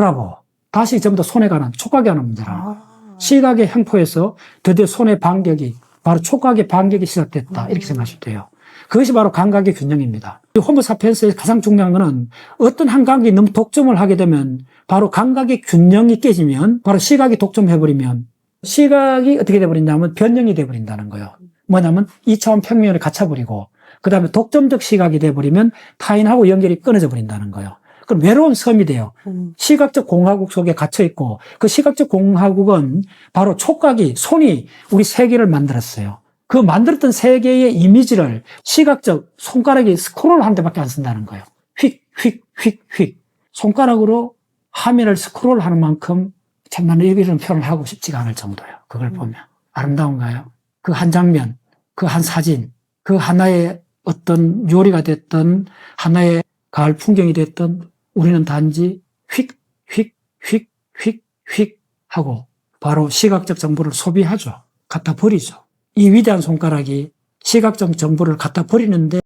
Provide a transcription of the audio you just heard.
라고 다시 전부 다 손에 관한 촉각에 관한 문제라. 아. 시각의 횡포에서 드디어 손의 반격이 바로 촉각의 반격이 시작됐다. 이렇게 생각하시면 돼요. 그것이 바로 감각의 균형입니다. 이 호모 사피엔스의 가장 중요한 것은 어떤 한 감각이 너무 독점을 하게 되면 바로 감각의 균형이 깨지면 바로 시각이 독점해버리면 시각이 어떻게 돼버린다면 변형이 돼버린다는 거예요. 뭐냐면 2차원 평면에 갇혀버리고 그 다음에 독점적 시각이 돼버리면 타인하고 연결이 끊어져 버린다는 거예요. 그럼 외로운 섬이 돼요. 음. 시각적 공화국 속에 갇혀 있고 그 시각적 공화국은 바로 촉각이 손이 우리 세계를 만들었어요. 그 만들었던 세계의 이미지를 시각적 손가락이 스크롤 한 대밖에 안 쓴다는 거예요. 휙, 휙, 휙, 휙. 손가락으로 화면을 스크롤 하는 만큼 참 나는 이런 표현을 하고 싶지가 않을 정도예요. 그걸 보면. 아름다운가요? 그 한 장면, 그 한 사진, 그 하나의 어떤 요리가 됐던 하나의 가을 풍경이 됐던 우리는 단지 휙, 휙, 휙, 휙, 휙 하고 바로 시각적 정보를 소비하죠. 갖다 버리죠. 이 위대한 손가락이 시각적 정보를 갖다 버리는데